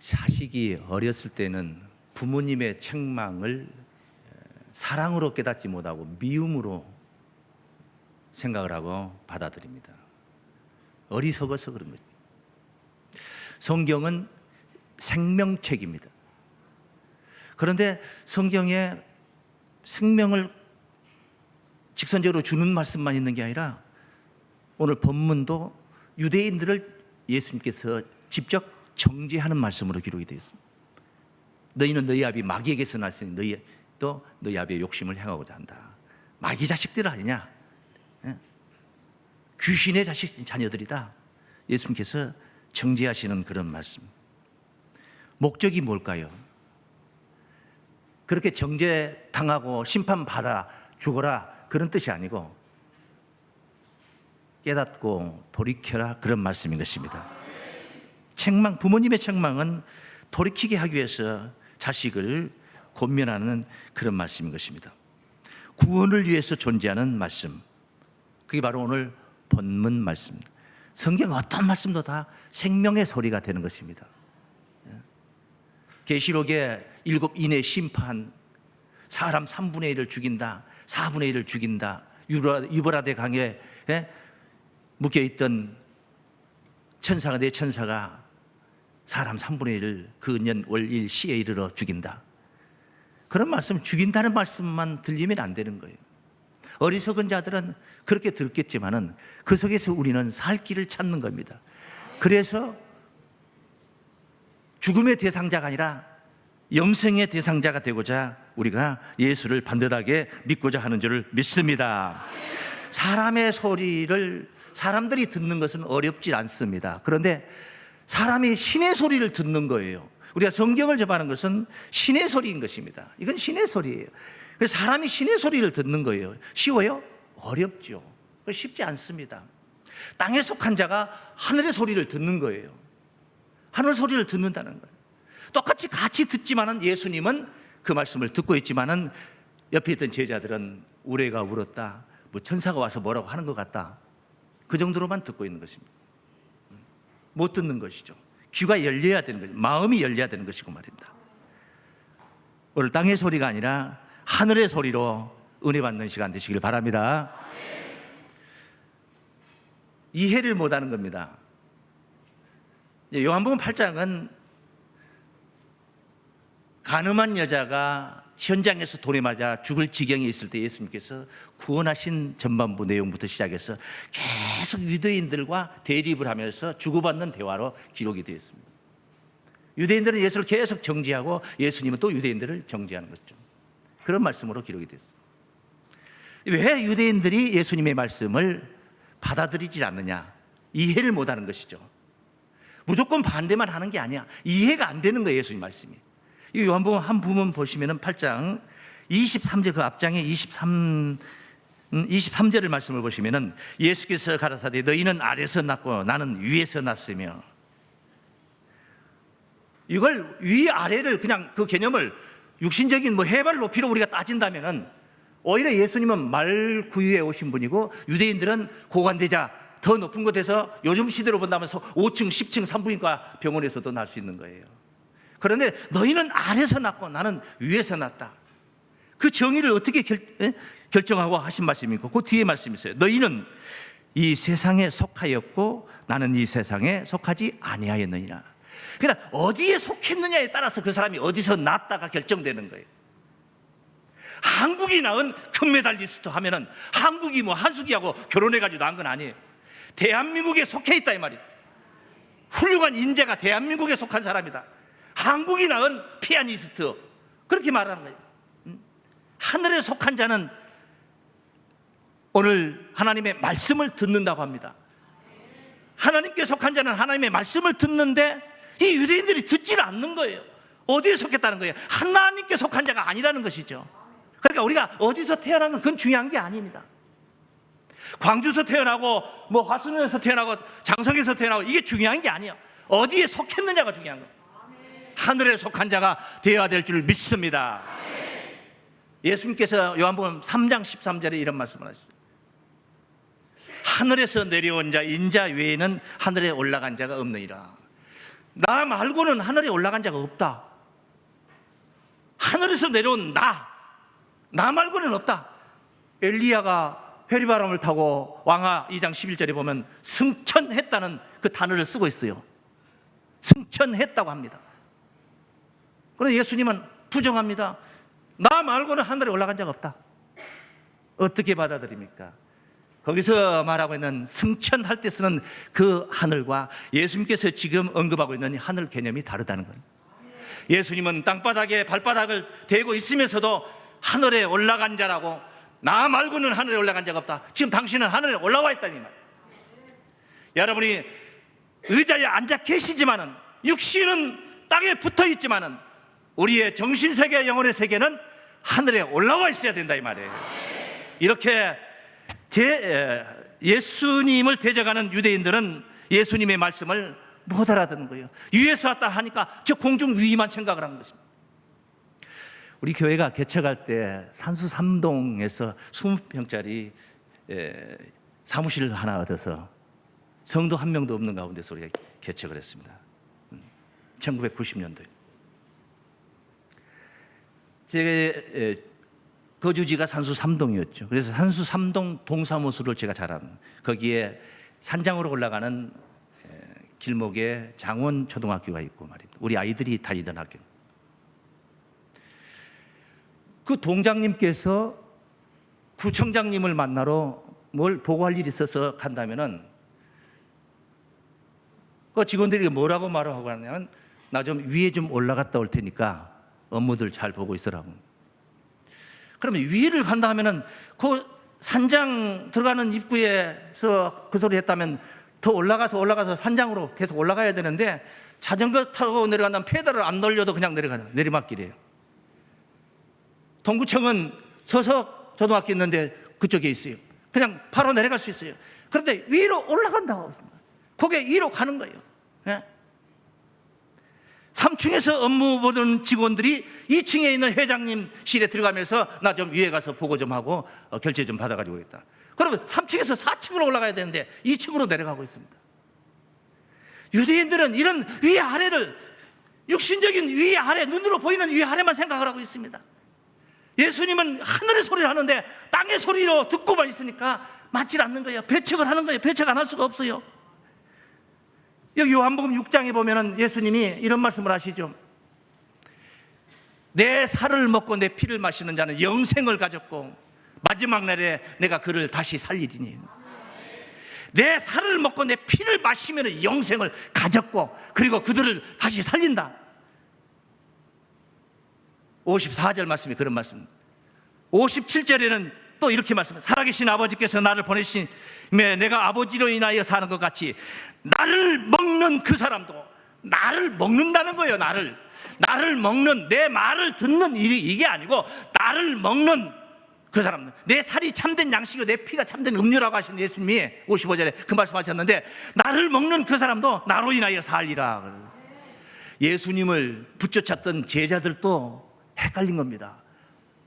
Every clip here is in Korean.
자식이 어렸을 때는 부모님의 책망을 사랑으로 깨닫지 못하고 미움으로 생각을 하고 받아들입니다. 어리석어서 그런 거죠. 성경은 생명책입니다. 그런데 성경에 생명을 직선적으로 주는 말씀만 있는 게 아니라 오늘 본문도 유대인들을 예수님께서 직접 정죄하는 말씀으로 기록이 되어 있습니다. 너희는 너희 아비 마귀에게서 났으니 너희 또 너희 아비의 욕심을 행하고자 한다. 마귀 자식들 아니냐? 예? 귀신의 자식 자녀들이다. 예수님께서 정죄하시는 그런 말씀. 목적이 뭘까요? 그렇게 정죄 당하고 심판 받아 죽어라 그런 뜻이 아니고 깨닫고 돌이켜라 그런 말씀인 것입니다. 책망 부모님의 책망은 돌이키게 하기 위해서 자식을 권면하는 그런 말씀인 것입니다. 구원을 위해서 존재하는 말씀. 그게 바로 오늘 본문 말씀. 성경 어떤 말씀도 다 생명의 소리가 되는 것입니다. 계시록의 일곱 인의 심판, 사람 3분의 1을 죽인다, 4분의 1을 죽인다, 유브라데 강에 예? 묶여 있던 천사가 내 천사가 사람 3분의 1을 그년 월일 시에 이르러 죽인다. 그런 말씀 죽인다는 말씀만 들리면 안 되는 거예요. 어리석은 자들은 그렇게 들겠지만은 그 속에서 우리는 살 길을 찾는 겁니다. 그래서 죽음의 대상자가 아니라 영생의 대상자가 되고자 우리가 예수를 반듯하게 믿고자 하는 줄을 믿습니다. 사람의 소리를 사람들이 듣는 것은 어렵지 않습니다. 그런데 사람이 신의 소리를 듣는 거예요. 우리가 성경을 접하는 것은 신의 소리인 것입니다. 이건 신의 소리예요. 그래서 사람이 신의 소리를 듣는 거예요. 쉬워요? 어렵죠. 쉽지 않습니다. 땅에 속한 자가 하늘의 소리를 듣는 거예요. 하늘 소리를 듣는다는 거예요. 똑같이 같이 듣지만은 예수님은 그 말씀을 듣고 있지만은 옆에 있던 제자들은 우레가 울었다. 뭐 천사가 와서 뭐라고 하는 것 같다. 그 정도로만 듣고 있는 것입니다. 못 듣는 것이죠. 귀가 열려야 되는 거죠. 마음이 열려야 되는 것이고 말입니다. 오늘 땅의 소리가 아니라 하늘의 소리로 은혜 받는 시간 되시길 바랍니다. 이해를 못 하는 겁니다. 요한복음 8장은 가늠한 여자가 현장에서 돌에 맞아 죽을 지경에 있을 때 예수님께서 구원하신 전반부 내용부터 시작해서 계속 유대인들과 대립을 하면서 주고받는 대화로 기록이 되어 있습니다. 유대인들은 예수를 계속 정죄하고 예수님은 또 유대인들을 정죄하는 거죠. 그런 말씀으로 기록이 됐습니다. 왜 유대인들이 예수님의 말씀을 받아들이지 않느냐? 이해를 못 하는 것이죠. 무조건 반대만 하는 게 아니야. 이해가 안 되는 거예요, 예수님 말씀이. 이 요한복음 한 부분 보시면은 8장 23절 그 앞장에 23 23절의 말씀을 보시면은 예수께서 가라사대 너희는 아래서 났고 나는 위에서 났으며 이걸 위 아래를 그냥 그 개념을 육신적인 뭐 해발 높이로 우리가 따진다면은 오히려 예수님은 말 구유에 오신 분이고 유대인들은 고관대자 더 높은 곳에서 요즘 시대로 본다면 5층, 10층 산부인과 병원에서도 날 수 있는 거예요. 그런데 너희는 아래서 났고 나는 위에서 났다. 그 정의를 어떻게 결, 에? 결정하고 하신 말씀이고 그 뒤에 말씀이 있어요. 너희는 이 세상에 속하였고 나는 이 세상에 속하지 아니하였느니라. 그러니까 어디에 속했느냐에 따라서 그 사람이 어디서 났다가 결정되는 거예요. 한국이 낳은 금메달리스트 하면은 한국이 뭐 한숙이하고 결혼해가지고 낳은 건 아니에요. 대한민국에 속해 있다 이 말이에요. 훌륭한 인재가 대한민국에 속한 사람이다. 한국이 낳은 피아니스트 그렇게 말하는 거예요. 음? 하늘에 속한 자는 오늘 하나님의 말씀을 듣는다고 합니다. 하나님께 속한 자는 하나님의 말씀을 듣는데 이 유대인들이 듣지를 않는 거예요. 어디에 속했다는 거예요? 하나님께 속한 자가 아니라는 것이죠. 그러니까 우리가 어디서 태어난 건 그건 중요한 게 아닙니다. 광주에서 태어나고 뭐 화순에서 태어나고 장성에서 태어나고 이게 중요한 게 아니에요. 어디에 속했느냐가 중요한 거예요. 하늘에 속한 자가 되어야 될 줄 믿습니다. 예수님께서 요한복음 3장 13절에 이런 말씀을 하셨어요. 하늘에서 내려온 자 인자 외에는 하늘에 올라간 자가 없느니라. 나 말고는 하늘에 올라간 자가 없다. 하늘에서 내려온 나, 나 말고는 없다. 엘리야가 회리바람을 타고 왕하 2장 11절에 보면 승천했다는 그 단어를 쓰고 있어요. 승천했다고 합니다. 그런데 예수님은 부정합니다. 나 말고는 하늘에 올라간 자가 없다. 어떻게 받아들입니까? 거기서 말하고 있는 승천할 때 쓰는 그 하늘과 예수님께서 지금 언급하고 있는 하늘 개념이 다르다는 거예요. 예수님은 땅바닥에 발바닥을 대고 있으면서도 하늘에 올라간 자라고 나 말고는 하늘에 올라간 자가 없다. 지금 당신은 하늘에 올라와 있다니 말. 여러분이 의자에 앉아 계시지만은 육신은 땅에 붙어 있지만은 우리의 정신 세계, 영혼의 세계는 하늘에 올라와 있어야 된다 이 말이에요. 이렇게 제 에, 예수님을 대적하는 유대인들은 예수님의 말씀을 못 알아듣는 거예요. 위에서 왔다 하니까 저 공중 위만 생각을 하는 것입니다. 우리 교회가 개척할 때 산수 삼동에서 20평짜리 에, 사무실을 하나 얻어서 성도 한 명도 없는 가운데서 우리가 개척을 했습니다. 1990년도에. 제 거주지가 산수 삼동이었죠. 그래서 산수 삼동 동사무소를 제가 잘 압니다. 거기에 산장으로 올라가는 에, 길목에 장원 초등학교가 있고 말입니다. 우리 아이들이 다니던 학교. 그 동장님께서 구청장님을 만나러 뭘 보고할 일이 있어서 간다면은 그 직원들이 뭐라고 말을 하고 하냐면 나 좀 위에 좀 올라갔다 올 테니까 업무들 잘 보고 있으라고. 그러면 위를 간다 하면은 그 산장 들어가는 입구에서 그 소리 했다면 더 올라가서 올라가서 산장으로 계속 올라가야 되는데 자전거 타고 내려간다면 페달을 안 돌려도 그냥 내려가는 내리막길이에요. 동구청은 서석 초등학교 있는데 그쪽에 있어요. 그냥 바로 내려갈 수 있어요. 그런데 위로 올라간다고. 거기에 위로 가는 거예요. 예? 3층에서 업무 보던 직원들이 2층에 있는 회장님실에 들어가면서 나 좀 위에 가서 보고 좀 하고 어, 결제 좀 받아가지고 오겠다. 그러면 3층에서 4층으로 올라가야 되는데 2층으로 내려가고 있습니다. 유대인들은 이런 위아래를 육신적인 위아래 눈으로 보이는 위아래만 생각을 하고 있습니다. 예수님은 하늘의 소리를 하는데 땅의 소리로 듣고만 있으니까 맞질 않는 거예요. 배척을 하는 거예요. 배척 안 할 수가 없어요. 여기 요한복음 6장에 보면은 예수님이 이런 말씀을 하시죠. 내 살을 먹고 내 피를 마시는 자는 영생을 가졌고 마지막 날에 내가 그를 다시 살리리니. 내 살을 먹고 내 피를 마시면 영생을 가졌고 그리고 그들을 다시 살린다. 54절 말씀이 그런 말씀. 57절에는 또 이렇게 말씀해요. 살아계신 아버지께서 나를 보내심에 내가 아버지로 인하여 사는 것 같이 나를 먹는 그 사람도 나를 먹는다는 거예요. 나를 나를 먹는 내 말을 듣는 일이 이게 아니고 나를 먹는 그 사람 내 살이 참된 양식이고 내 피가 참된 음료라고 하신 예수님이 55절에 그 말씀하셨는데 나를 먹는 그 사람도 나로 인하여 살리라. 예수님을 붙여찾던 제자들도 헷갈린 겁니다.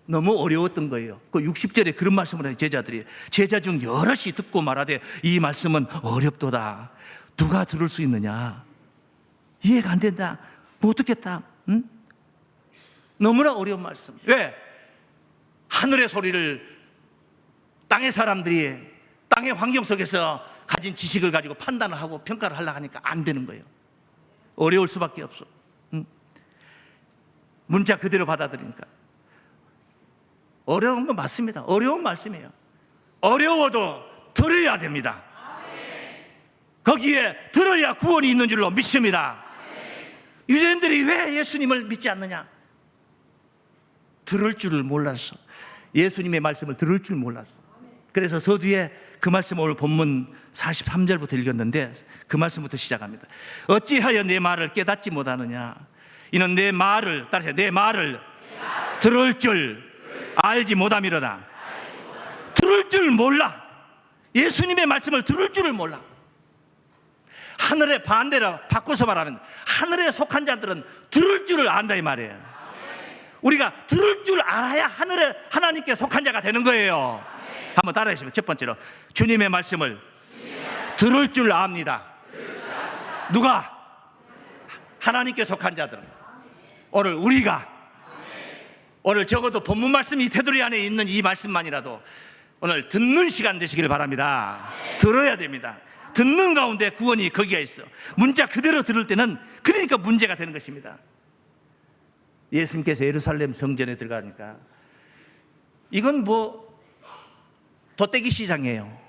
너무 어려웠던 거예요. 그 60절에 그런 말씀을 해요, 제자들이. 제자 중 여럿이 듣고 말하되 이 말씀은 어렵도다. 누가 들을 수 있느냐? 이해가 안 된다. 못 듣겠다. 응? 너무나 어려운 말씀. 왜? 하늘의 소리를 땅의 사람들이 땅의 환경 속에서 가진 지식을 가지고 판단을 하고 평가를 하려고 하니까 안 되는 거예요. 어려울 수밖에 없어. 응? 문자 그대로 받아들이니까. 어려운 건 맞습니다. 어려운 말씀이에요. 어려워도 들어야 됩니다. 거기에 들어야 구원이 있는 줄로 믿습니다. 유대인들이 왜 예수님을 믿지 않느냐? 들을 줄을 몰랐어. 예수님의 말씀을 들을 줄 몰랐어. 그래서 서두에 그 말씀 오늘 본문 43절부터 읽었는데 그 말씀부터 시작합니다. 어찌하여 내 말을 깨닫지 못하느냐? 이는 내 말을 따라서 내 말을 들을 줄 알지 못함이로다. 들을 줄 몰라. 예수님의 말씀을 들을 줄을 몰라. 하늘의 반대로 바꿔서 말하면 하늘에 속한 자들은 들을 줄을 안다 이 말이에요. 우리가 들을 줄 알아야 하늘에 하나님께 속한 자가 되는 거예요. 한번 따라해 주시면 첫 번째로 주님의 말씀을 들을 줄 압니다. 누가? 하나님께 속한 자들은 오늘 우리가 오늘 적어도 본문 말씀 이 테두리 안에 있는 이 말씀만이라도 오늘 듣는 시간 되시길 바랍니다. 들어야 됩니다. 듣는 가운데 구원이 거기가 있어. 문자 그대로 들을 때는 그러니까 문제가 되는 것입니다. 예수님께서 예루살렘 성전에 들어가니까 이건 뭐 돗대기 시장이에요.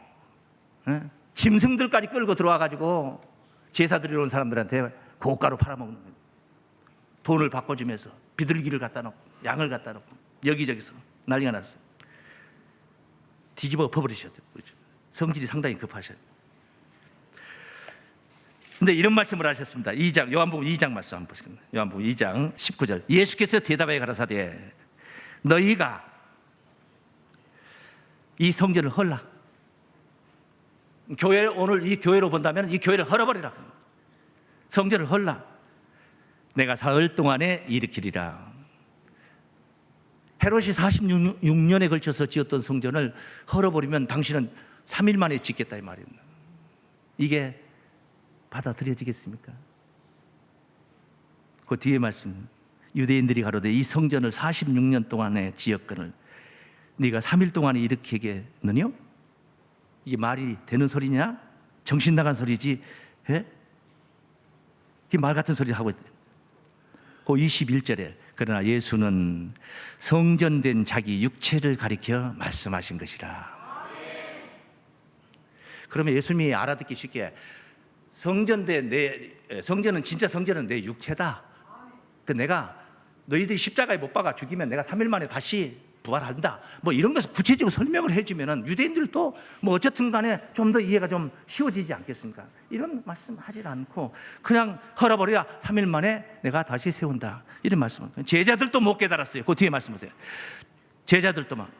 예? 짐승들까지 끌고 들어와 가지고 제사 드리러 온 사람들한테 고가로 팔아먹는 거예요. 돈을 바꿔주면서 비둘기를 갖다 놓고 양을 갖다 놓고 여기저기서 난리가 났어요. 뒤집어 엎어버리셔야? 성질이 상당히 급하셔요. 근데 이런 말씀을 하셨습니다. 2장 요한복음 2장 말씀 한번 보시겠나요? 요한복음 2장 19절. 예수께서 대답하여 가라사대 너희가 이 성전을 헐라. 교회 오늘 이 교회로 본다면 이 교회를 헐어버리라. 성전을 헐라. 내가 사흘 동안에 일으키리라. 헤롯이 46년에 걸쳐서 지었던 성전을 헐어버리면 당신은 3일 만에 짓겠다 이 말입니다. 이게 받아들여지겠습니까? 그 뒤에 말씀 유대인들이 가로되 이 성전을 46년 동안에 지었거늘 네가 3일 동안에 일으키겠느냐? 이게 말이 되는 소리냐? 정신 나간 소리지. 예? 이말 같은 소리 하고 있대. 그 21절에 그러나 예수는 성전된 자기 육체를 가리켜 말씀하신 것이라. 그러면 예수님이 알아듣기 쉽게 성전된 내 성전은 진짜 성전은 내 육체다. 그 내가 너희들이 십자가에 못 박아 죽이면 내가 3일 만에 다시 부활한다. 뭐 이런 것을 구체적으로 설명을 해주면은 유대인들도 뭐 어쨌든 간에 좀 더 이해가 좀 쉬워지지 않겠습니까? 이런 말씀 하질 않고 그냥 헐어버려야 3일 만에 내가 다시 세운다. 이런 말씀을. 제자들도 못 깨달았어요. 그 뒤에 말씀 보세요. 제자들도 막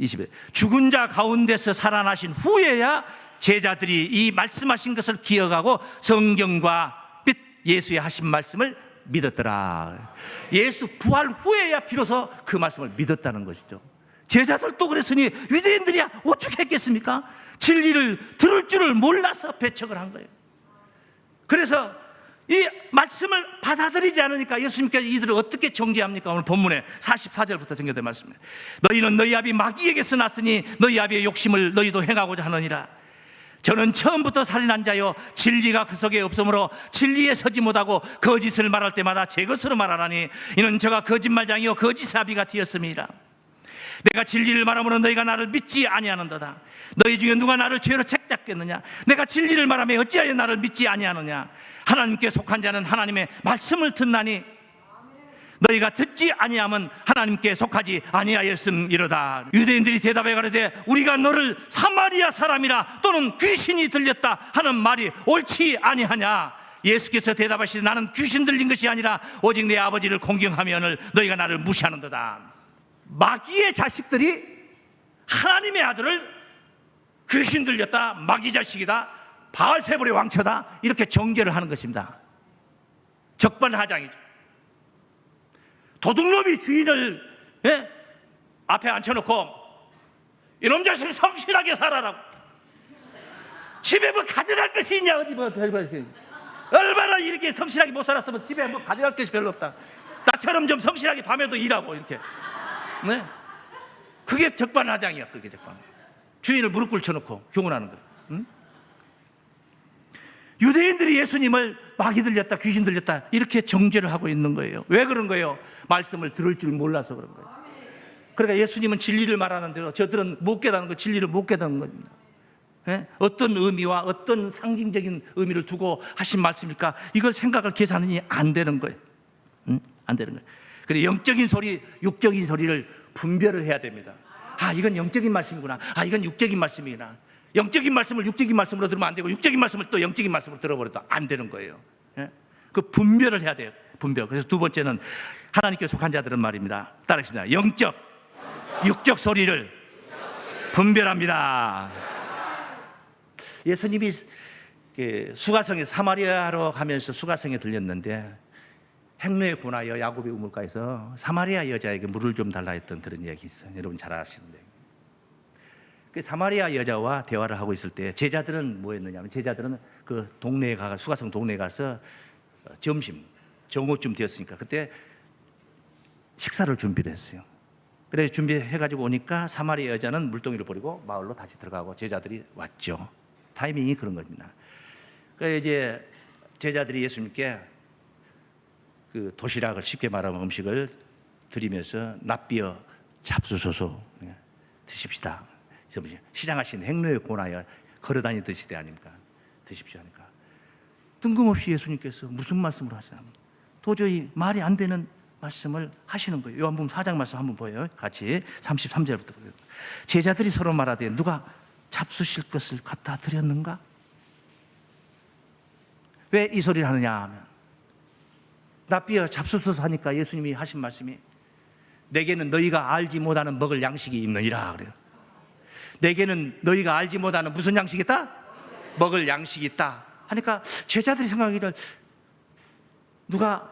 20에 죽은 자 가운데서 살아나신 후에야 제자들이 이 말씀하신 것을 기억하고 성경과 및 예수의 하신 말씀을 믿었더라. 예수 부활 후에야 비로소 그 말씀을 믿었다는 것이죠. 제자들도 그랬으니 유대인들이야 어떻게 했겠습니까? 진리를 들을 줄을 몰라서 배척을 한 거예요. 그래서 이 말씀을 받아들이지 않으니까 예수님께서 이들을 어떻게 정죄합니까? 오늘 본문에 44절부터 정교된 말씀에 너희는 너희 아비 마귀에게서 났으니 너희 아비의 욕심을 너희도 행하고자 하느니라. 저는 처음부터 살인한 자요 진리가 그 속에 없으므로 진리에 서지 못하고 거짓을 말할 때마다 제 것으로 말하라니 이는 저가 거짓말장이요 거짓사비가 되었습니다. 내가 진리를 말하므로 너희가 나를 믿지 아니하는도다. 너희 중에 누가 나를 죄로 책잡겠느냐? 내가 진리를 말하며 어찌하여 나를 믿지 아니하느냐? 하나님께 속한 자는 하나님의 말씀을 듣나니 너희가 듣지 아니하면 하나님께 속하지 아니하였음이로다. 유대인들이 대답해 가로되 우리가 너를 사마리아 사람이라 또는 귀신이 들렸다 하는 말이 옳지 아니하냐? 예수께서 대답하시되 나는 귀신 들린 것이 아니라 오직 내 아버지를 공경하면을 너희가 나를 무시하는도다. 마귀의 자식들이 하나님의 아들을 귀신 들렸다, 마귀 자식이다, 바알세불의 왕처다 이렇게 정죄를 하는 것입니다. 적반하장이죠. 도둑놈이 주인을 예? 앞에 앉혀놓고 이놈 자식 성실하게 살아라고 집에 뭐 가져갈 것이 있냐 어디 뭐. 얼마나 이렇게 성실하게 못 살았으면 집에 뭐 가져갈 것이 별로 없다 나처럼 좀 성실하게 밤에도 일하고 이렇게 네? 그게 적반하장이야 그게 적반 주인을 무릎 꿇쳐놓고 교훈하는 거 응? 유대인들이 예수님을 마귀 들렸다 귀신 들렸다 이렇게 정죄를 하고 있는 거예요 왜 그런 거예요? 말씀을 들을 줄 몰라서 그런 거예요 그러니까 예수님은 진리를 말하는 대로 저들은 못 깨닫는 거 진리를 못 깨닫는 겁니다 예? 어떤 의미와 어떤 상징적인 의미를 두고 하신 말씀일까 이걸 생각을 계산이 안 되는 거예요 응? 안 되는 거예요 그래 영적인 소리 육적인 소리를 분별을 해야 됩니다 아 이건 영적인 말씀이구나 아 이건 육적인 말씀이구나 영적인 말씀을 육적인 말씀으로 들으면 안 되고 육적인 말씀을 또 영적인 말씀으로 들어버려도 안 되는 거예요. 예? 그 분별을 해야 돼요. 분별. 그래서 두 번째는 하나님께 속한 자들은 말입니다. 따르겠습니다. 영적, 육적 소리를 분별합니다. 예수님이 그 수가성에 사마리아로 가면서 수가성에 들렸는데 행로에 군하여 야곱의 우물가에서 사마리아 여자에게 물을 좀 달라 했던 그런 이야기 있어요. 여러분 잘 아시는데. 그 사마리아 여자와 대화를 하고 있을 때 제자들은 뭐 했느냐면 제자들은 그 동네에 가 수가성 동네에 가서 점심 정오쯤 되었으니까 그때 식사를 준비를 했어요. 그래 준비해가지고 오니까 사마리아 여자는 물동이를 버리고 마을로 다시 들어가고 제자들이 왔죠. 타이밍이 그런 겁니다. 그 이제 제자들이 예수님께 그 도시락을 쉽게 말하면 음식을 드리면서 납비어 잡수소서 예, 드십시다. 시장하신 행로에 권하여 걸어다니 드시되 아닙니까? 드십시오 하니까 뜬금없이 예수님께서 무슨 말씀을 하시나 도저히 말이 안 되는 말씀을 하시는 거예요. 요한복음 4장 말씀 한번 보여요. 같이 33절부터 보세요. 제자들이 서로 말하되 누가 잡수실 것을 갖다 드렸는가? 왜 이 소리를 하느냐 하면 납비어 잡수소서 하니까 예수님이 하신 말씀이 내게는 너희가 알지 못하는 먹을 양식이 있느니라 그래요. 내게는 너희가 알지 못하는 무슨 양식이 있다? 먹을 양식이 있다. 하니까 제자들이 생각하기를 누가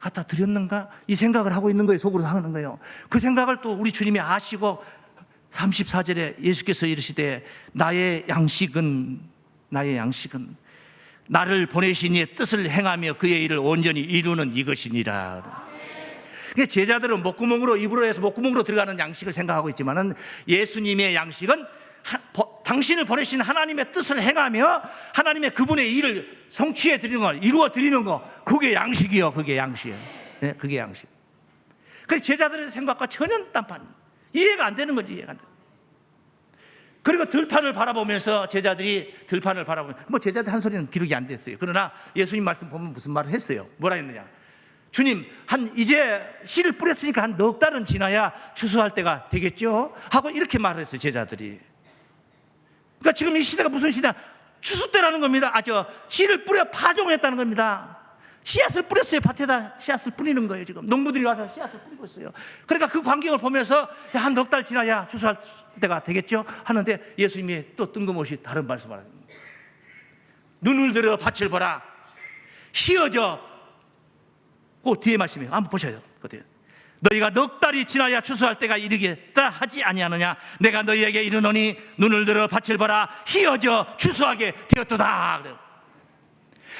갖다 드렸는가? 이 생각을 하고 있는 거예요. 속으로 하는 거예요. 그 생각을 또 우리 주님이 아시고 34절에 예수께서 이르시되 나의 양식은 나의 양식은 나를 보내신 이의 뜻을 행하며 그의 일을 온전히 이루는 이것이니라. 그러니까 제자들은 목구멍으로 입으로 해서 목구멍으로 들어가는 양식을 생각하고 있지만은 예수님의 양식은 당신을 보내신 하나님의 뜻을 행하며 하나님의 그분의 일을 성취해 드리는 거, 이루어 드리는 거, 그게 양식이요, 그게 양식이에요. 네, 그게 양식. 그 제자들의 생각과 전혀 딴판 이해가 안 되는 거지 이해가 안 돼. 그리고 들판을 바라보면서 제자들이 들판을 바라보면 뭐 제자들 한 소리는 기록이 안 됐어요. 그러나 예수님 말씀 보면 무슨 말을 했어요? 뭐라 했느냐? 주님 한 이제 씨를 뿌렸으니까 한 넉 달은 지나야 추수할 때가 되겠죠? 하고 이렇게 말했어요 제자들이. 그러니까 지금 이 시대가 무슨 시대야? 추수 때라는 겁니다. 아, 저 씨를 뿌려 파종했다는 겁니다. 씨앗을 뿌렸어요. 밭에다 씨앗을 뿌리는 거예요. 지금 농부들이 와서 씨앗을 뿌리고 있어요. 그러니까 그 광경을 보면서 한 넉 달 지나야 추수할 때가 되겠죠? 하는데 예수님이 또 뜬금없이 다른 말씀을 거예요. 눈을 들어 밭을 보라. 휘어져. 그 뒤에 말씀이에요. 한번 보셔요. 그때 너희가 넉 달이 지나야 추수할 때가 이르겠다 하지 아니하느냐? 내가 너희에게 이르노니 눈을 들어 밭을 보라. 휘어져 추수하게 되었도다.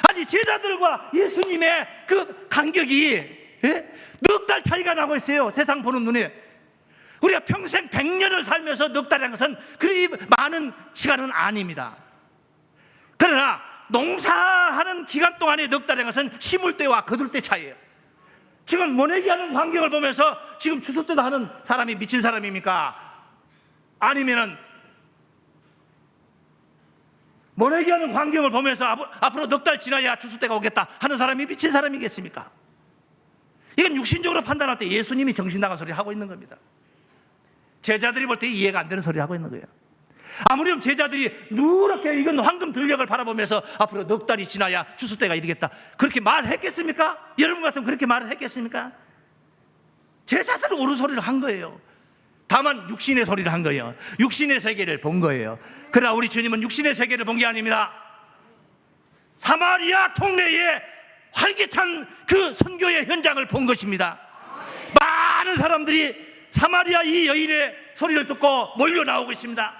아니 제자들과 예수님의 그 간격이 예? 넉달 차이가 나고 있어요. 세상 보는 눈에. 우리가 평생 100년을 살면서 넉 달이라는 것은 그리 많은 시간은 아닙니다. 그러나 농사하는 기간 동안의 넉 달이라는 것은 심을 때와 거둘 때 차이예요 지금 모내기 하는 광경을 보면서 지금 추수 때도 하는 사람이 미친 사람입니까? 아니면은 모내기 하는 광경을 보면서 앞- 앞으로 넉 달 지나야 추수 때가 오겠다 하는 사람이 미친 사람이겠습니까? 이건 육신적으로 판단할 때 예수님이 정신 나간 소리 하고 있는 겁니다. 제자들이 볼 때 이해가 안 되는 소리 하고 있는 거예요. 아무리 제자들이 누렇게 이건 황금 들녘을 바라보면서 앞으로 넉 달이 지나야 추수 때가 이르겠다. 그렇게 말했겠습니까? 여러분 같으면 그렇게 말을 했겠습니까? 제자들은 옳은 소리를 한 거예요. 다만 육신의 소리를 한 거예요. 육신의 세계를 본 거예요. 그러나 우리 주님은 육신의 세계를 본 게 아닙니다. 사마리아 동네에 활기찬 그 선교의 현장을 본 것입니다. 많은 사람들이 사마리아 이 여인의 소리를 듣고 몰려 나오고 있습니다.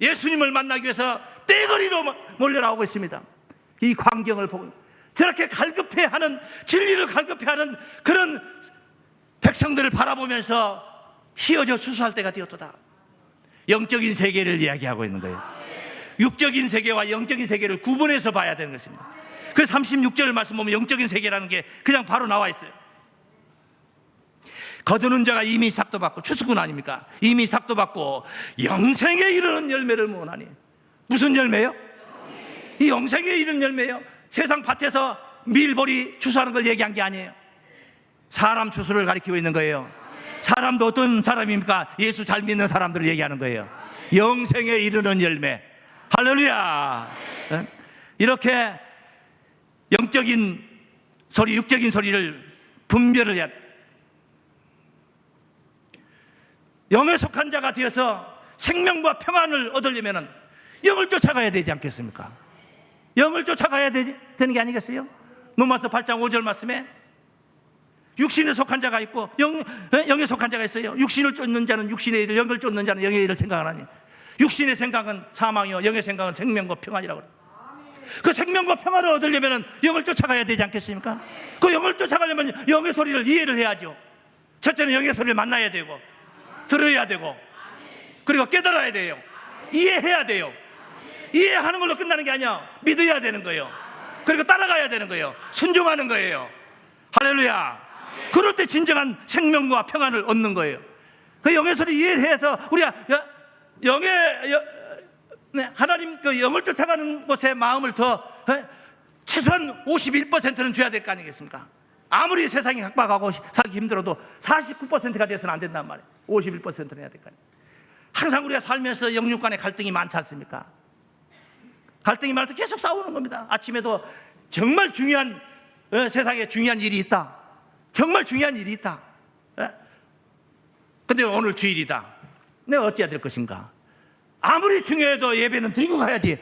예수님을 만나기 위해서 떼거리로 몰려 나오고 있습니다. 이 광경을 보고 저렇게 갈급해하는 진리를 갈급해하는 그런 백성들을 바라보면서 휘어져 추수할 때가 되었도다. 영적인 세계를 이야기하고 있는 거예요. 육적인 세계와 영적인 세계를 구분해서 봐야 되는 것입니다. 그 36절 말씀 보면 영적인 세계라는 게 그냥 바로 나와 있어요. 거두는 자가 이미 삭도 받고 추수꾼 아닙니까? 이미 삭도 받고 영생에 이르는 열매를 모으나니 무슨 열매요? 이 영생에 이르는 열매요. 세상 밭에서 밀보리 추수하는 걸 얘기한 게 아니에요. 사람 추수를 가리키고 있는 거예요. 사람도 어떤 사람입니까? 예수 잘 믿는 사람들을 얘기하는 거예요. 영생에 이르는 열매. 할렐루야. 예? 이렇게 영적인 소리, 육적인 소리를 분별을 해야 돼. 영에 속한 자가 되어서 생명과 평안을 얻으려면 영을 쫓아가야 되지 않겠습니까? 영을 쫓아가야 되, 되는 게 아니겠어요? 로마서 8장 5절 말씀에 육신에 속한 자가 있고 영, 에? 영에 속한 자가 있어요. 육신을 쫓는 자는 육신의 일을, 영을 쫓는 자는 영의 일을 생각하나니 육신의 생각은 사망이요 영의 생각은 생명과 평안이라고 그래요. 그 생명과 평화를 얻으려면 영을 쫓아가야 되지 않겠습니까? 그 영을 쫓아가려면 영의 소리를 이해를 해야죠. 첫째는 영의 소리를 만나야 되고 들어야 되고 그리고 깨달아야 돼요. 이해해야 돼요. 이해하는 걸로 끝나는 게 아니야. 믿어야 되는 거예요. 그리고 따라가야 되는 거예요. 순종하는 거예요. 할렐루야. 그럴 때 진정한 생명과 평안을 얻는 거예요. 그 영의 소리 이해해서 우리가 여- 영의 여- 네, 하나님 그 영을 쫓아가는 곳에 마음을 더 에? 최소한 51%는 줘야 될 거 아니겠습니까? 아무리 세상이 각박하고 살기 힘들어도 49%가 돼서는 안 된단 말이에요. 51%는 해야 될 거 아니에요. 항상 우리가 살면서 영육 간의 갈등이 많지 않습니까? 갈등이 많을 때 계속 싸우는 겁니다. 아침에도 정말 중요한 어, 세상에 중요한 일이 있다. 정말 중요한 일이 있다. 예? 근데 오늘 주일이다. 내가 어찌해야 될 것인가? 아무리 중요해도 예배는 드리고 가야지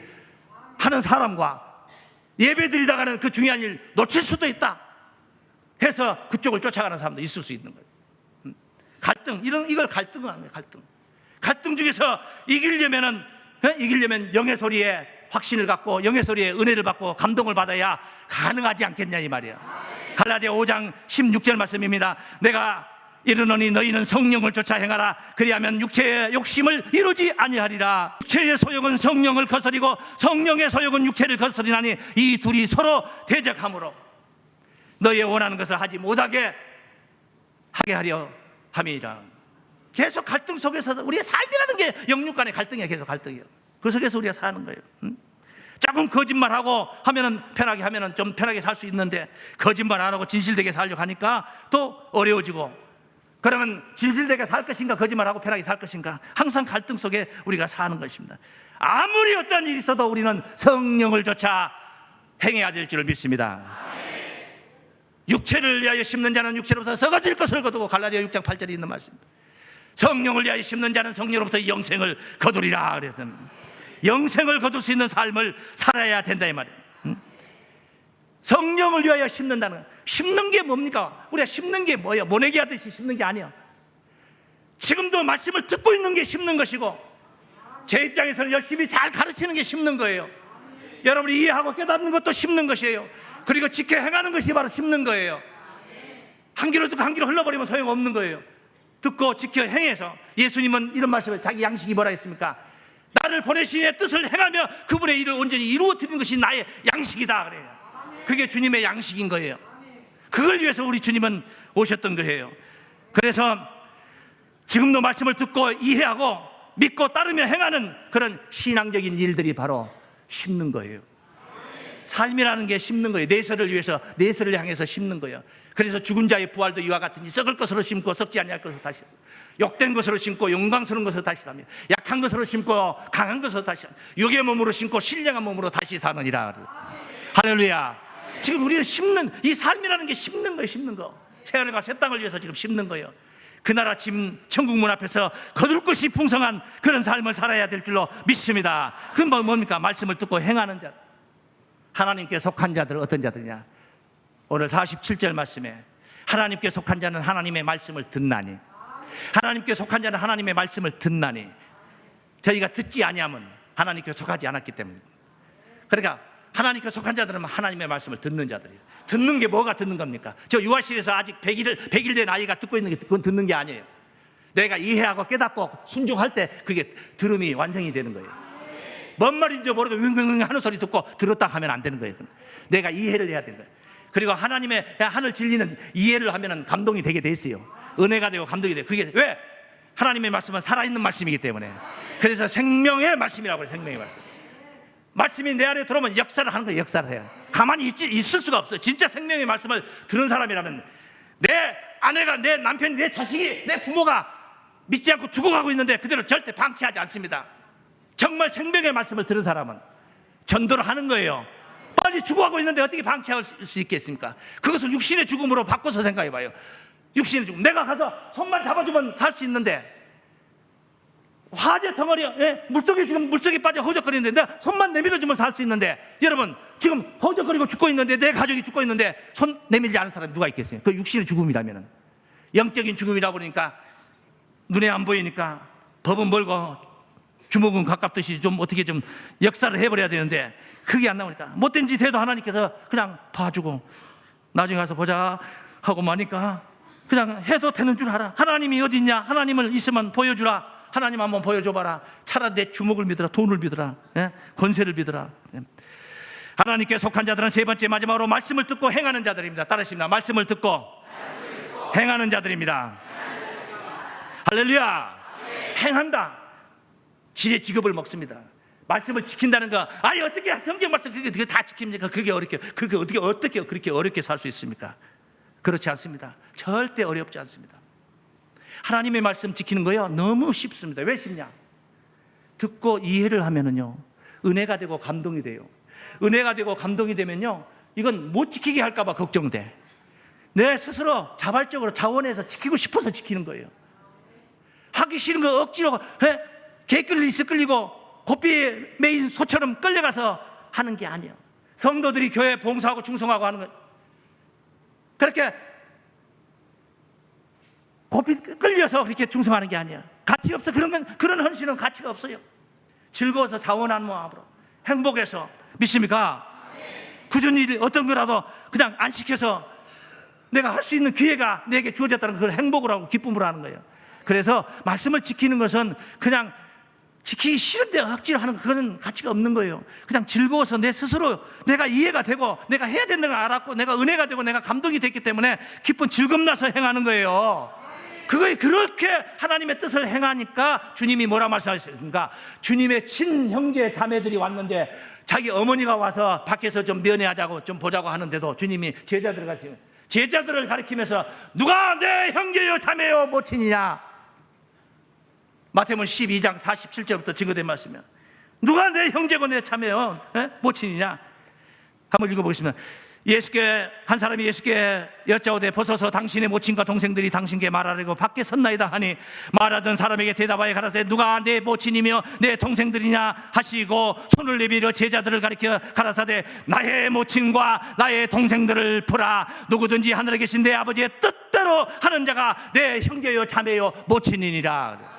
하는 사람과 예배 드리다가는 그 중요한 일 놓칠 수도 있다. 해서 그쪽을 쫓아가는 사람도 있을 수 있는 거예요. 음. 갈등 이런 이걸 갈등을 하는 거예요. 갈등. 갈등 중에서 이기려면은 예? 이기려면 영의 소리에 확신을 갖고 영의 소리에 은혜를 받고 감동을 받아야 가능하지 않겠냐 이 말이에요. 갈라디아 5장 16절 말씀입니다. 내가 이르노니 너희는 성령을 쫓아 행하라 그리하면 육체의 욕심을 이루지 아니하리라 육체의 소욕은 성령을 거스리고 성령의 소욕은 육체를 거스리나니 이 둘이 서로 대적함으로 너희의 원하는 것을 하지 못하게 하게 하려 함이라. 계속 갈등 속에서 우리의 삶이라는 게 영육 간의 갈등이야 계속 갈등이에요 그 속에서 우리가 사는 거예요. 응? 조금 거짓말하고 하면은 편하게 하면은 좀 편하게 살 수 있는데 거짓말 안 하고 진실되게 살려고 하니까 또 어려워지고. 그러면 진실되게 살 것인가 거짓말하고 편하게 살 것인가 항상 갈등 속에 우리가 사는 것입니다. 아무리 어떤 일이 있어도 우리는 성령을 쫓아 행해야 될 줄을 믿습니다 육체를 위하여 심는 자는 육체로부터 썩어질 것을 거두고 갈라디아 6장 8절에 있는 말씀 성령을 위하여 심는 자는 성령으로부터 영생을 거두리라 그래서 영생을 거둘 수 있는 삶을 살아야 된다 이 말이에요 응? 성령을 위하여 심는다는 심는 게 뭡니까? 우리가 심는 게 뭐예요? 모내기 하듯이 심는 게 아니야 지금도 말씀을 듣고 있는 게 심는 것이고 제 입장에서는 열심히 잘 가르치는 게 심는 거예요 여러분이 이해하고 깨닫는 것도 심는 것이에요 그리고 지켜 행하는 것이 바로 심는 거예요 한 귀로 듣고 한 귀로 흘러버리면 소용없는 거예요 듣고 지켜 행해서 예수님은 이런 말씀을 자기 양식이 뭐라 했습니까? 나를 보내신 이의 뜻을 행하며 그분의 일을 온전히 이루어 드리는 것이 나의 양식이다 그래요. 그게 주님의 양식인 거예요. 그걸 위해서 우리 주님은 오셨던 거예요. 그래서 지금도 말씀을 듣고 이해하고 믿고 따르며 행하는 그런 신앙적인 일들이 바로 심는 거예요. 삶이라는 게 심는 거예요. 내세를 위해서 내세를 향해서 심는 거예요. 그래서 죽은 자의 부활도 이와 같으니 썩을 것으로 심고 썩지 아니할 것으로 다시 욕된 것으로 심고 영광스러운 것으로 다시 사며 약한 것으로 심고 강한 것으로 다시 육의 몸으로 심고 신령한 몸으로 다시 사느니라. 할렐루야. 지금 우리는 심는 이 삶이라는 게 심는 거예요. 심는 거. 새 하늘과 새 땅을 위해서 지금 심는 거예요. 그날 아침 천국 문 앞에서 거둘 것이 풍성한 그런 삶을 살아야 될 줄로 믿습니다. 그건 뭐- 뭡니까? 말씀을 듣고 행하는 자. 하나님께 속한 자들 어떤 자들이냐? 오늘 47절 말씀에 하나님께 속한 자는 하나님의 말씀을 듣나니 하나님께 속한 자는 하나님의 말씀을 듣나니 저희가 듣지 아니하면 하나님께 속하지 않았기 때문에 그러니까 하나님께 속한 자들은 하나님의 말씀을 듣는 자들이에요. 듣는 게 뭐가 듣는 겁니까? 저 유아실에서 아직 100일을 100일 된 아이가 듣고 있는 게 그건 듣는 게 아니에요. 내가 이해하고 깨닫고 순종할 때 그게 들음이 완성이 되는 거예요. 뭔 말인지 모르고 윙윙윙 하는 소리 듣고 들었다 하면 안 되는 거예요. 내가 이해를 해야 되는 거예요. 그리고 하나님의 하늘 진리는 이해를 하면 감동이 되게 돼 있어요. 은혜가 되고 감동이 돼요. 그게 왜? 하나님의 말씀은 살아있는 말씀이기 때문에. 그래서 생명의 말씀이라고 해요. 생명의 말씀. 말씀이 내 안에 들어오면 역사를 하는 거예요. 역사를 해요. 가만히 있지, 있을 수가 없어요. 진짜 생명의 말씀을 들은 사람이라면 내 아내가, 내 남편이, 내 자식이, 내 부모가 믿지 않고 죽어가고 있는데 그대로 절대 방치하지 않습니다. 정말 생명의 말씀을 들은 사람은 전도를 하는 거예요. 빨리 죽어가고 있는데 어떻게 방치할 수 있겠습니까? 그것을 육신의 죽음으로 바꿔서 생각해 봐요. 육신의 죽음. 내가 가서 손만 잡아주면 살 수 있는데 화재 덩어리야. 예? 물속에 지금 물속에 빠져 허적거리는데 내가 손만 내밀어주면 살 수 있는데 여러분 지금 허적거리고 죽고 있는데 내 가족이 죽고 있는데 손 내밀지 않은 사람이 누가 있겠어요? 그 육신의 죽음이라면은 영적인 죽음이라 보니까 눈에 안 보이니까 법은 멀고 주먹은 가깝듯이 좀 어떻게 좀 역사를 해버려야 되는데 그게 안 나오니까. 못된 짓 해도 하나님께서 그냥 봐주고 나중에 가서 보자 하고 마니까 그냥 해도 되는 줄 알아. 하나님이 어디 있냐? 하나님을 있으면 보여주라. 하나님 한번 보여줘봐라. 차라리 내 주먹을 믿어라. 돈을 믿어라. 예? 권세를 믿어라. 예. 하나님께 속한 자들은 세 번째 마지막으로 말씀을 듣고 행하는 자들입니다. 따르십니다. 말씀을 듣고 행하는 자들입니다. 할렐루야. 행한다 지혜 직업을 먹습니다. 말씀을 지킨다는 거 아니 어떻게 성경 말씀 그게, 그게 다 지킵니까? 그게 어렵게 그게 어떻게 어떻게 그렇게 어렵게 살 수 있습니까? 그렇지 않습니다. 절대 어렵지 않습니다. 하나님의 말씀 지키는 거요 너무 쉽습니다. 왜 쉽냐? 듣고 이해를 하면은요 은혜가 되고 감동이 돼요. 은혜가 되고 감동이 되면요 이건 못 지키게 할까봐 걱정돼. 내 스스로 자발적으로 자원해서 지키고 싶어서 지키는 거예요. 하기 싫은 거 억지로 해? 개 끌리스 끌리고 고삐에 메인 소처럼 끌려가서 하는 게 아니에요. 성도들이 교회 봉사하고 충성하고 하는 건 그렇게 고삐 끌려서 그렇게 충성하는 게 아니에요. 가치 없어. 그런 건 그런 헌신은 가치가 없어요. 즐거워서 자원한 마음으로 행복해서 믿습니까? 굳은 일 어떤 거라도 그냥 안 시켜서 내가 할 수 있는 기회가 내게 주어졌다는 그걸 행복을 하고 기쁨으로 하는 거예요. 그래서 말씀을 지키는 것은 그냥 지키기 싫은데 억지로 하는 거 그거는 가치가 없는 거예요. 그냥 즐거워서 내 스스로 내가 이해가 되고 내가 해야 된다는 걸 알았고 내가 은혜가 되고 내가 감동이 됐기 때문에 기쁜 즐겁 나서 행하는 거예요. 그거에 그렇게 하나님의 뜻을 행하니까 주님이 뭐라 말씀하셨습니까? 주님의 친형제 자매들이 왔는데 자기 어머니가 와서 밖에서 좀 면회하자고 좀 보자고 하는데도 주님이 제자들을 가르치면 제자들을 가리키면서 누가 내 형제요 자매요 모친이냐 마태복음 12장 47절부터 증거된 말씀이면 누가 내 형제고 내 자매요? 에? 모친이냐? 한번 읽어보겠습니다. 예수께 한 사람이 예수께 여짜오되 벗어서 당신의 모친과 동생들이 당신께 말하려고 밖에 섰나이다 하니 말하던 사람에게 대답하여 가라사대 누가 내 모친이며 내 동생들이냐 하시고 손을 내밀어 제자들을 가리켜 가라사대 나의 모친과 나의 동생들을 보라. 누구든지 하늘에 계신 내 아버지의 뜻대로 하는 자가 내 형제요 자매요 모친이니라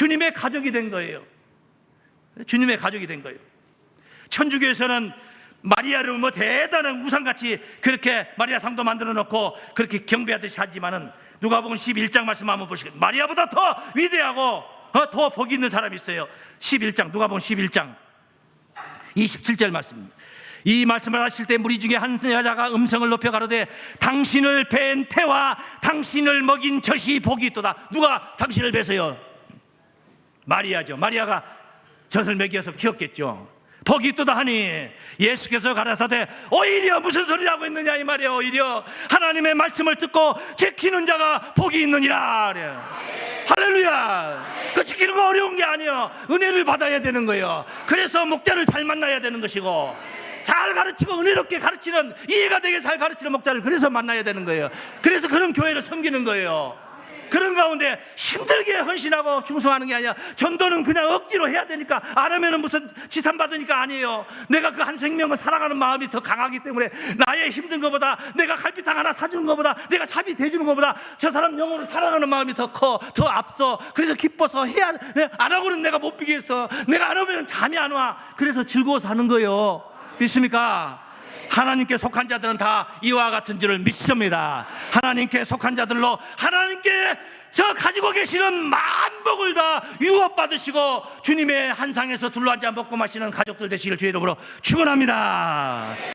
주님의 가족이 된 거예요. 주님의 가족이 된 거예요. 천주교에서는 마리아를 뭐 대단한 우상같이 그렇게 마리아 상도 만들어 놓고 그렇게 경배하듯이 하지만은 누가복음 11장 말씀 한번 보시겠 마리아보다 더 위대하고 어, 더 복이 있는 사람이 있어요. 11장 누가복음 11장. 27절 말씀입니다. 이 말씀을 하실 때 무리 중에 한 여자가 음성을 높여 가로되 당신을 뵌 태와 당신을 먹인 젖이 복이 있도다. 누가 당신을 뵈서요 마리아죠. 마리아가 젖을 먹여서 키웠겠죠. 복이 있도다 하니 예수께서 가라사대 오히려 무슨 소리 하고 있느냐 이 말이야. 오히려 하나님의 말씀을 듣고 지키는 자가 복이 있느니라. 그래요. 할렐루야. 그 지키는 거 어려운 게 아니에요. 은혜를 받아야 되는 거예요. 그래서 목자를 잘 만나야 되는 것이고 잘 가르치고 은혜롭게 가르치는 이해가 되게 잘 가르치는 목자를 그래서 만나야 되는 거예요. 그래서 그런 교회를 섬기는 거예요 그런 가운데 힘들게 헌신하고 충성하는 게 아니라 전도는 그냥 억지로 해야 되니까 안 하면은 무슨 지탄 받으니까 아니에요. 내가 그 한 생명을 사랑하는 마음이 더 강하기 때문에 나의 힘든 것보다 내가 갈비탕 하나 사주는 것보다 내가 차비 대주는 것보다 저 사람 영혼을 사랑하는 마음이 더 커, 더 앞서. 그래서 기뻐서 해야 안 하고는 내가 못 비겠어. 내가 안 하면 잠이 안 와. 그래서 즐거워서 하는 거예요. 믿습니까? 하나님께 속한 자들은 다 이와 같은 줄을 믿습니다. 하나님께 속한 자들로 하나님께 저 가지고 계시는 만복을 다 유업 받으시고 주님의 한상에서 둘러앉아 먹고 마시는 가족들 되시길 주의 이름으로 축원합니다.